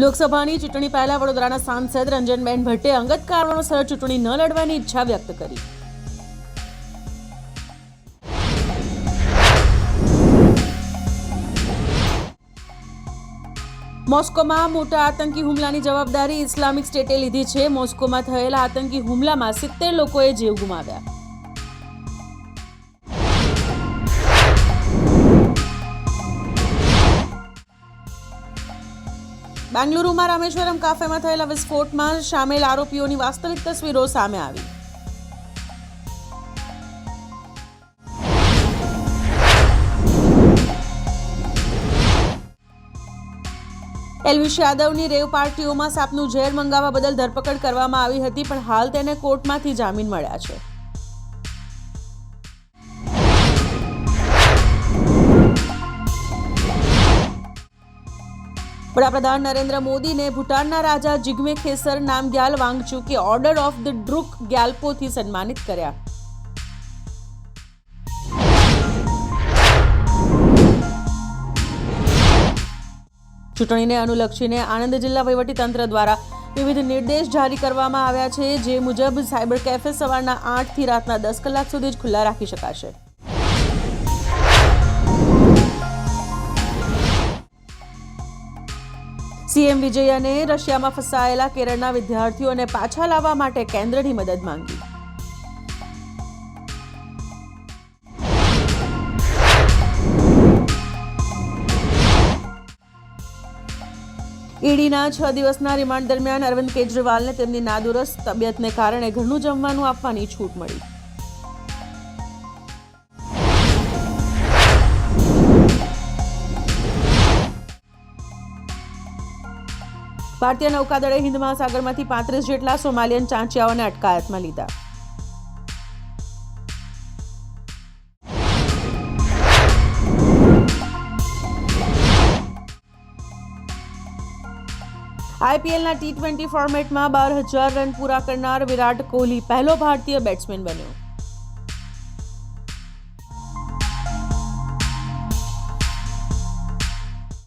લોકસભાની ચૂંટણી પહેલા વડોદરાના સાંસદ રંજનબેન ભટ્ટે અંગત કારણોસર ચૂંટણી ન લડવાની ઈચ્છા વ્યક્ત કરી. મોસ્કોમાં મોટા આતંકી હુમલાની જવાબદારી ઇસ્લામિક સ્ટેટે લીધી છે. મોસ્કોમાં થયેલા આતંકી હુમલામાં સિત્તેર લોકોએ જીવ ગુમાવ્યા. બેંગલુરુમાં રામેશ્વરમ કાફેમાં થયેલા વિસ્ફોટમાં સામેલ આરોપીઓની વાસ્તવિક તસવીરો સામે આવી. એલવિશ યાદવની રેવ પાર્ટીઓમાં સાપનું ઝેર મંગાવવા બદલ ધરપકડ કરવામાં આવી હતી, પણ હાલ તેને કોર્ટમાંથી જામીન મળ્યા છે. વડાપ્રધાન નરેન્દ્ર મોદીને ભૂટાનના રાજા જિગ્મે ખેસર નામગ્યાલ વાંગચુકે ઓર્ડર ઓફ ધ ડ્રુક ગ્યાલ્પોથી સન્માનિત કર્યા. ચૂંટણીને અનુલક્ષીને આણંદ જિલ્લા વહીવટીતંત્ર દ્વારા વિવિધ નિર્દેશ જારી કરવામાં આવ્યા છે, જે મુજબ સાયબર કેફે સવારના આઠથી રાતના દસ કલાક સુધી જ ખુલ્લા રાખી શકાશે. સીએમ વિજયને રશિયામાં ફસાયેલા કેરળના વિદ્યાર્થીઓને પાછા લાવવા માટે કેન્દ્રની મદદ માંગી. ઈડીના છ દિવસના રિમાન્ડ દરમિયાન અરવિંદ કેજરીવાલને તેમની નાદુરસ્ત તબિયતને કારણે ઘરનું જમવાનું આપવાની છૂટ મળી. ભારતીય નૌકાદળે હિન્દ મહાસાગરમાંથી પાંત્રીસ જેટલા સોમાલિયન ચાંચિયાઓને અટકાયતમાં લીધા. આઈપીએલના ટી ટ્વેન્ટી ફોર્મેટમાં બાર હજાર રન પૂરા કરનાર વિરાટ કોહલી પહેલો ભારતીય બેટ્સમેન બન્યો.